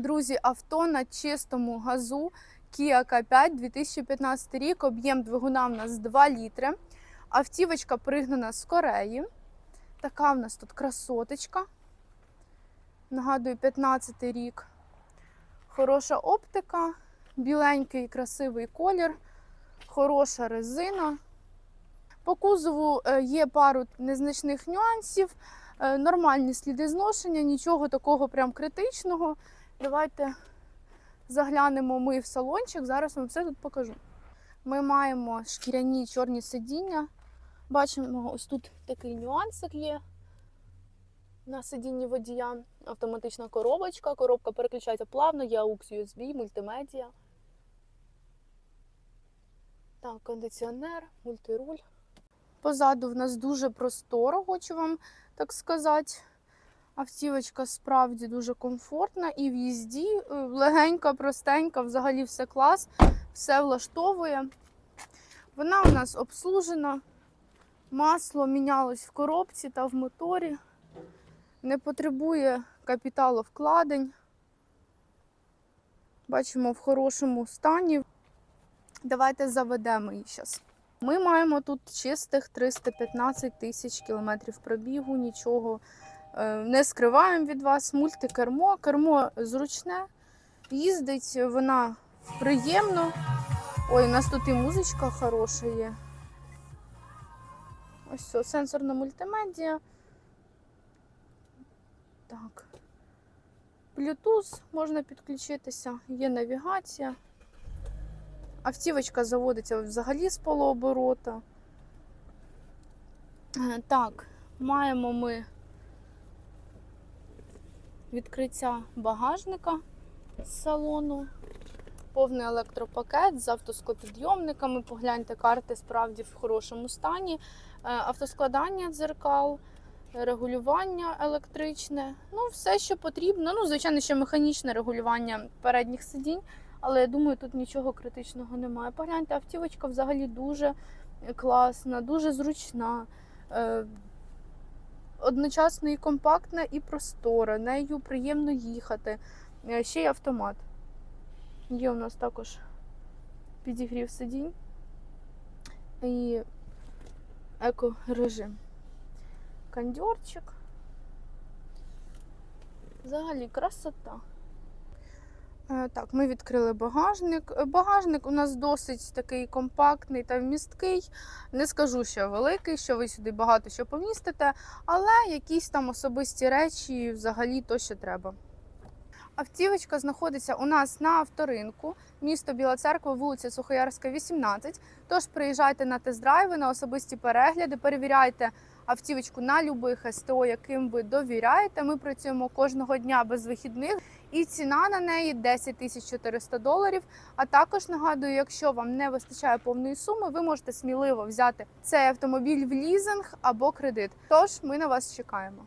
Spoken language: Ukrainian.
Друзі, авто на чистому газу Kia K5 2015 рік. Об'єм двигуна в нас 2 літри. Автівочка пригнана з Кореї. Така в нас тут красоточка. Нагадую, 15 рік. Хороша оптика, біленький красивий колір, хороша резина. По кузову е, є пару незначних нюансів, е, нормальні сліди зношення, нічого такого прям критичного. Давайте заглянемо ми в салончик, зараз вам все тут покажу. Ми маємо шкіряні чорні сидіння. Бачимо, ось тут такий нюансик є на сидінні водія. Автоматична коробочка. Коробка переключається плавно, є AUX USB, мультимедіа. Так, кондиціонер, мультируль. Позаду в нас дуже просторо, хочу вам так сказати. Автівочка справді дуже комфортна і в їзді е, легенька, простенька, взагалі все клас, все влаштовує. Вона у нас обслужена. Масло мінялось в коробці та в моторі. Не потребує капіталовкладень. Бачимо в хорошому стані. Давайте заведемо її зараз. Ми маємо тут чистих 315 тисяч кілометрів пробігу, нічого не скриваємо від вас. Мультикермо. Кермо зручне, їздить вона приємно. Ой, у нас тут і музичка хороша є. Ось все, сенсорна мультимедіа. Так. Bluetooth можна підключитися, є навігація. Автівочка заводиться взагалі з полуоборота. Е, Так, маємо ми відкриття багажника з салону, повний електропакет з автоскопідйомниками. Погляньте, карти справді в хорошому стані. Е, Автоскладання дзеркал, регулювання електричне. Ну, все, що потрібно. Ну, звичайно, ще механічне регулювання передніх сидінь. Але я думаю, тут нічого критичного немає. Погляньте, автівочка взагалі дуже класна, дуже зручна. Одночасно і компактна, і простора. Нею приємно їхати. Е, Ще й автомат. Є у нас також підігрів сидінь і екорежим. Кондьорчик. Взагалі красота. Е, Так, ми відкрили багажник. Е, Багажник у нас досить такий компактний та вмісткий. Не скажу, що великий, що ви сюди багато що помістите, але якісь там особисті речі взагалі то, що треба. Автівочка знаходиться у нас на авторинку, місто Біла Церква, вулиця Сухоярська, 18. Тож приїжджайте на тест-драйви, на особисті перегляди, перевіряйте автівочку на любих СТО, яким ви довіряєте. Ми працюємо кожного дня без вихідних. І ціна на неї 10 тисяч 400 доларів. А також нагадую, якщо вам не вистачає повної суми, ви можете сміливо взяти цей автомобіль в лізинг або кредит. Тож ми на вас чекаємо.